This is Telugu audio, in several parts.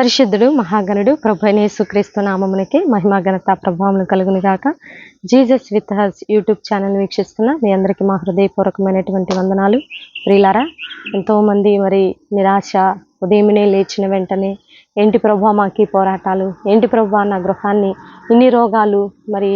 పరిశుద్ధుడు మహాగణుడు ప్రభు అయిన యేసుక్రీస్తు నామమునికి మహిమా ఘనత ప్రభావం కలుగును గాక. Jesus with us YouTube channel వీక్షిస్తున్న మీ అందరికీ మా హృదయపూర్వకమైనటువంటి వందనాలు. ప్రియులారా ఎంతోమంది మరి నిరాశ ఉదయమునే లేచిన వెంటనే ఏంటి ప్రభు మాకి పోరాటాలు? ఏంటి ప్రభు నా గృహాన్ని? ఇన్ని రోగాలు మరి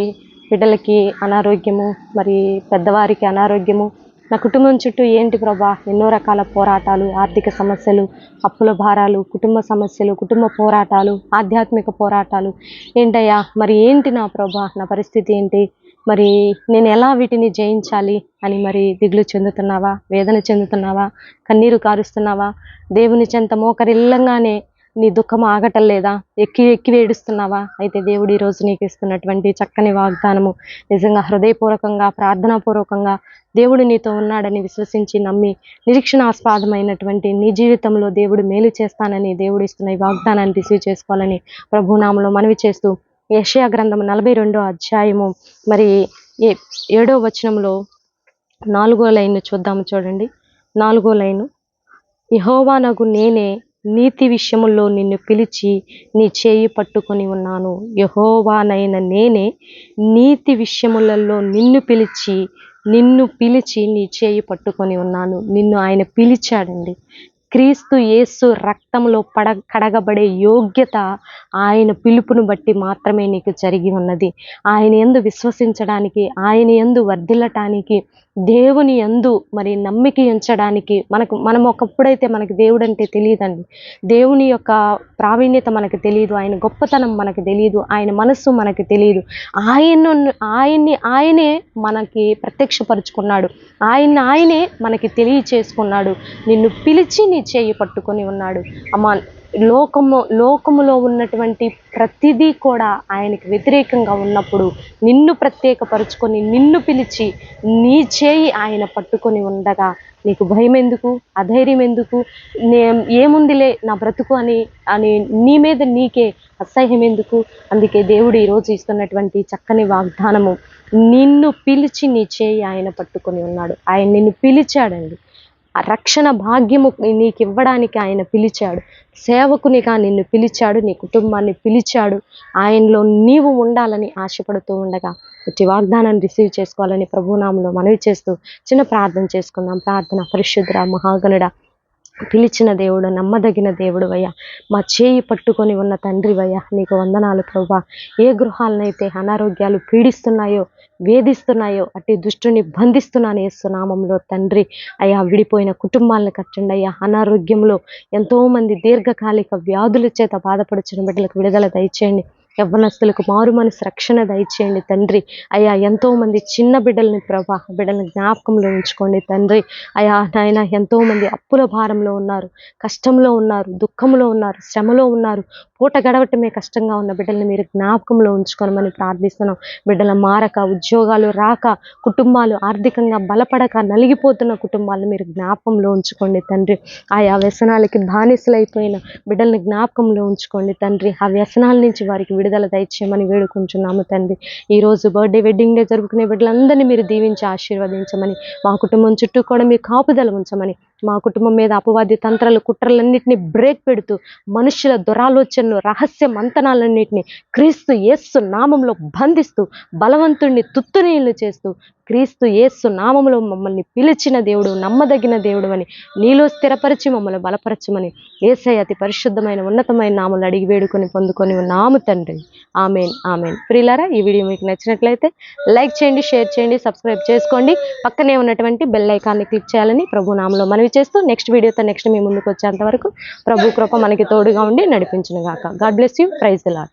బిడ్డలకి అనారోగ్యము మరి పెద్దవారికి అనారోగ్యము నా కుటుంబం చుట్టూ ఏంటి ప్రభా? ఎన్నో రకాల పోరాటాలు ఆర్థిక సమస్యలు అప్పుల భారాలు కుటుంబ సమస్యలు కుటుంబ పోరాటాలు ఆధ్యాత్మిక పోరాటాలు. ఏంటయ్యా మరి ఏంటి నా ప్రభా? నా పరిస్థితి ఏంటి? మరి నేను ఎలా వీటిని జయించాలి అని మరి దిగులు చెందుతున్నావా? వేదన చెందుతున్నావా? కన్నీరు కారుస్తున్నావా? దేవుని చెంత మోకరిల్లంగానే నీ దుఃఖం ఆగటం లేదా ఎక్కి ఎక్కి వేడుస్తున్నావా? అయితే దేవుడు ఈరోజు రోజు నీకు ఇస్తున్నటువంటి చక్కని వాగ్దానము. నిజంగా హృదయపూర్వకంగా ప్రార్థనాపూర్వకంగా దేవుడు నీతో ఉన్నాడని విశ్వసించి నమ్మి నిరీక్షణాస్పాదమైనటువంటి నీ జీవితంలో దేవుడు మేలు చేస్తానని దేవుడు ఇస్తున్న ఈ వాగ్దానాన్ని రిసీవ్ చేసుకోవాలని ప్రభునామంలో మనవి చేస్తూ యషయా గ్రంథం నలభై రెండో అధ్యాయము మరి ఏ ఏడో వచనంలో నాలుగో లైన్ చూద్దాము చూడండి. నాలుగో లైను. ఇహోవానగు నేనే నీతి విషయములో నిన్ను పిలిచి నీ చేయి పట్టుకొని ఉన్నాను. యహోవానైన నేనే నీతి విషయములలో నిన్ను పిలిచి నిన్ను పిలిచి నీ చేయి పట్టుకొని ఉన్నాను. నిన్ను ఆయన పిలిచాడండి. క్రీస్తు యేసు రక్తంలో పడ కడగబడే యోగ్యత ఆయన పిలుపును బట్టి మాత్రమే నీకు జరిగి ఉన్నది. ఆయన ఎందు విశ్వసించడానికి ఆయన ఎందు వర్ధిల్లటానికి దేవుని ఎందు మరి నమ్మిక ఉంచడానికి మనకు మనం ఒకప్పుడైతే మనకి దేవుడు అంటే తెలియదండి. దేవుని యొక్క ప్రావీణ్యత మనకు తెలియదు ఆయన గొప్పతనం మనకు తెలియదు ఆయన మనస్సు మనకు తెలియదు. ఆయన ఆయన్ని ఆయనే మనకి ప్రత్యక్షపరుచుకున్నాడు. ఆయన్ని ఆయనే మనకి తెలియచేసుకున్నాడు. నిన్ను పిలిచి నీ చేయి పట్టుకొని ఉన్నాడు. అమ్మా లోకము లోకములో ఉన్నటువంటి ప్రతిదీ కూడా ఆయనకి వ్యతిరేకంగా ఉన్నప్పుడు నిన్ను ప్రత్యేకపరుచుకొని నిన్ను పిలిచి నీ చేయి ఆయన పట్టుకొని ఉండగా నీకు భయం ఎందుకు అధైర్యం ఎందుకు నే ఏముందిలే నా బ్రతుకు అని అని నీ మీద నీకే అసహ్యం ఎందుకు అందుకే దేవుడు ఈరోజు ఇస్తున్నటువంటి చక్కని వాగ్దానము నిన్ను పిలిచి నీ చేయి ఆయన పట్టుకొని ఉన్నాడు. ఆయన నిన్ను పిలిచాడండి. రక్షణ భాగ్యము నీకు ఇవ్వడానికి ఆయన పిలిచాడు. సేవకునిగా నిన్ను పిలిచాడు నీ కుటుంబాన్ని పిలిచాడు. ఆయనలో నీవు ఉండాలని ఆశపడుతూ ఉండగా వచ్చి వాగ్దానాన్ని రిసీవ్ చేసుకోవాలని ప్రభునామంలో మనవి చేస్తూ చిన్న ప్రార్థన చేసుకుందాం. ప్రార్థన పరిశుద్ధ మహాగణుడ పిలిచిన దేవుడు నమ్మదగిన దేవుడు అయ్యా. మా చేయి పట్టుకొని ఉన్న తండ్రి అయ్యా నీకు వందనాలు ప్రభా ఏ గృహాలనైతే అనారోగ్యాలు పీడిస్తున్నాయో వేధిస్తున్నాయో అట్టి దుష్టుని బంధిస్తున్నాను ఏసునామంలో తండ్రి అయ్యా విడిపోయిన కుటుంబాలను కట్టండి అయ్యా. అనారోగ్యంలో ఎంతోమంది దీర్ఘకాలిక వ్యాధుల చేత బాధపడుచున్న బిడ్డలకు విడుదల దయచేయండి. యవ్వనస్తులకు మారు మనసు రక్షణ దయచేయండి తండ్రి. అయ్యా ఎంతో మంది చిన్న బిడ్డల్ని ప్రభా బిడ్డలను జ్ఞాపకంలో ఉంచుకోండి తండ్రి. అయ్యా నాయన ఎంతో మంది అప్పుల భారంలో ఉన్నారు కష్టంలో ఉన్నారు దుఃఖంలో ఉన్నారు శ్రమలో ఉన్నారు. పూట గడవటమే కష్టంగా ఉన్న బిడ్డల్ని మీరు జ్ఞాపకంలో ఉంచుకోనమని ప్రార్థిస్తున్నాం. బిడ్డల మారక ఉద్యోగాలు రాక కుటుంబాలు ఆర్థికంగా బలపడక నలిగిపోతున్న కుటుంబాలను మీరు జ్ఞాపకంలో ఉంచుకోండి తండ్రి. ఆయా వ్యసనాలకి బానిసలైపోయిన బిడ్డల్ని జ్ఞాపకంలో ఉంచుకోండి తండ్రి. ఆ వ్యసనాల నుంచి వారికి విడుదల దయచేయమని వేడుకుంటున్నాము తండ్రి. ఈ రోజు బర్త్డే వెడ్డింగ్ డే జరుపుకునే బిడ్డలందరినీ మీరు దీవించి ఆశీర్వదించమని మా కుటుంబం చుట్టూ కూడా మీ కాపుదల ఉంచమని మా కుటుంబం మీద అపవాది తంత్రాలు కుట్రలన్నింటినీ బ్రేక్ పెడుతూ మనుషుల దురాలోచనలు రహస్య మంతనాలన్నింటినీ క్రీస్తు యేస్సు నామంలో బంధిస్తూ బలవంతుణ్ణి తుత్తునీళ్ళు చేస్తూ క్రీస్తు ఏసు నామములో మమ్మల్ని పిలిచిన దేవుడు నమ్మదగిన దేవుడు అని నీలో స్థిరపరిచి మమ్మల్ని బలపరచమని ఏసై అతి పరిశుద్ధమైన ఉన్నతమైన నామలు అడిగి వేడుకొని పొందుకొని నాము తండ్రి. Amen amen. ప్రియులారా ఈ వీడియో మీకు నచ్చినట్లయితే లైక్ చేయండి షేర్ చేయండి సబ్స్క్రైబ్ చేసుకోండి. పక్కనే ఉన్నటువంటి బెల్ ఐకాన్ని క్లిక్ చేయాలని ప్రభు నామలో మనవి చేస్తూ నెక్స్ట్ వీడియోతో నెక్స్ట్ మీ ముందుకు వచ్చేంత వరకు ప్రభు కృప మనకి తోడుగా ఉండి నడిపించును గాక. God bless you. Praise Lord